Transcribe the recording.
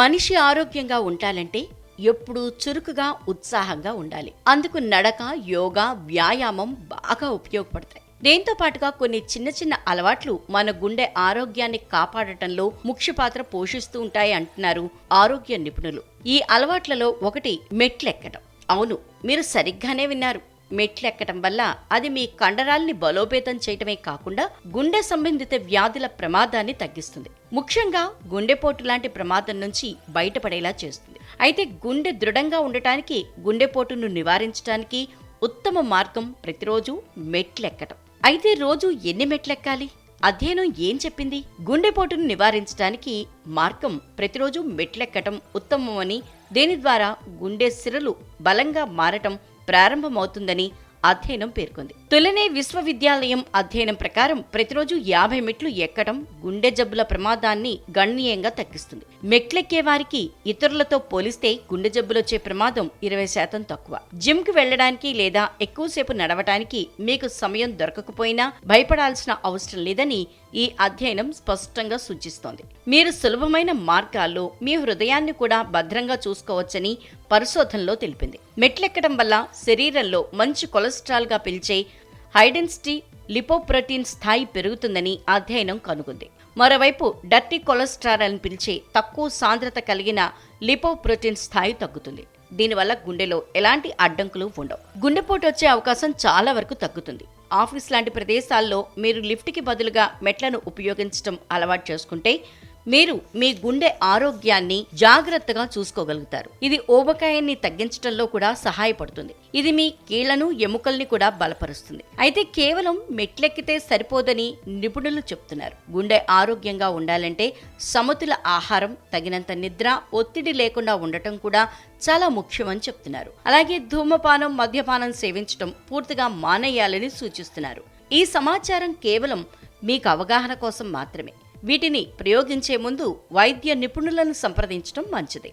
మనిషి ఆరోగ్యంగా ఉండాలంటే ఎప్పుడూ చురుకుగా ఉత్సాహంగా ఉండాలి. అందుకు నడక యోగా వ్యాయామం బాగా ఉపయోగపడతాయి. దీంతో పాటుగా కొన్ని చిన్న చిన్న అలవాట్లు మన గుండె ఆరోగ్యాన్ని కాపాడటంలో ముఖ్య పాత్ర పోషిస్తూ ఉంటాయి అంటున్నారు ఆరోగ్య నిపుణులు. ఈ అలవాట్లలో ఒకటి మెట్లెక్కడం. అవును మీరు సరిగ్గానే విన్నారు. మెట్లెక్కటం వల్ల అది మీ కండరాల్ని బలోపేతం చేయటమే కాకుండా గుండె సంబంధిత వ్యాధుల ప్రమాదాన్ని తగ్గిస్తుంది. ముఖ్యంగా గుండెపోటు లాంటి ప్రమాదం నుంచి బయటపడేలా చేస్తుంది. అయితే గుండె దృఢంగా ఉండటానికి గుండెపోటును నివారించడానికి ఉత్తమ మార్గం ప్రతిరోజు మెట్లెక్కటం. అయితే రోజు ఎన్ని మెట్లెక్కాలి? అధ్యయనం ఏం చెప్పింది? గుండెపోటును నివారించడానికి మార్గం ప్రతిరోజు మెట్లెక్కటం ఉత్తమమని దీని ద్వారా గుండె సిరలు బలంగా మారటం ప్రారంభమవుతుందని అధ్యయనం పేర్కొంది. తులనే విశ్వవిద్యాలయం అధ్యయనం ప్రకారం ప్రతిరోజు యాభై మెట్లు ఎక్కడం గుండె జబ్బుల ప్రమాదాన్ని గణనీయంగా తగ్గిస్తుంది. మెట్లెక్కే వారికి ఇతరులతో పోలిస్తే గుండె జబ్బులొచ్చే ప్రమాదం ఇరవై శాతం తక్కువ. జిమ్కు వెళ్ళడానికి లేదా ఎక్కువసేపు నడవటానికి మీకు సమయం దొరకకపోయినా భయపడాల్సిన అవసరం లేదని ఈ అధ్యయనం స్పష్టంగా సూచిస్తోంది. మీరు సులభమైన మార్గాల్లో మీ హృదయాన్ని కూడా భద్రంగా చూసుకోవచ్చని పరిశోధనలో తెలిపింది. మెట్లెక్కడం వల్ల శరీరంలో మంచి కొలెస్ట్రాల్గా పిలిచే హైడెన్సిటీ లిపోప్రోటీన్ స్థాయి పెరుగుతుందని అధ్యయనం కనుగొంది. మరోవైపు డర్టీ కొలెస్ట్రాల్ అని పిలిచే తక్కువ సాంద్రత కలిగిన లిపోప్రోటీన్ స్థాయి తగ్గుతుంది. దీనివల్ల గుండెలో ఎలాంటి అడ్డంకులు ఉండవు. గుండెపోటు వచ్చే అవకాశం చాలా వరకు తగ్గుతుంది. ఆఫీస్ లాంటి ప్రదేశాల్లో మీరు లిఫ్ట్కి బదులుగా మెట్లను ఉపయోగించడం అలవాటు చేసుకుంటే మీరు మీ గుండె ఆరోగ్యాన్ని జాగ్రత్తగా చూసుకోగలుగుతారు. ఇది ఓబకాయాన్ని తగ్గించడంలో కూడా సహాయపడుతుంది. ఇది మీ కీళ్ళను ఎముకల్ని కూడా బలపరుస్తుంది. అయితే కేవలం మెట్లెక్కితే సరిపోదని నిపుణులు చెప్తున్నారు. గుండె ఆరోగ్యంగా ఉండాలంటే సమతుల ఆహారం తగినంత నిద్ర ఒత్తిడి లేకుండా ఉండటం కూడా చాలా ముఖ్యమని చెప్తున్నారు. అలాగే ధూమపానం మద్యపానం సేవించడం పూర్తిగా మానేయాలని సూచిస్తున్నారు. ఈ సమాచారం కేవలం మీకు అవగాహన కోసం మాత్రమే. వీటిని ప్రయోగించే ముందు వైద్య నిపుణులను సంప్రదించడం మంచిది.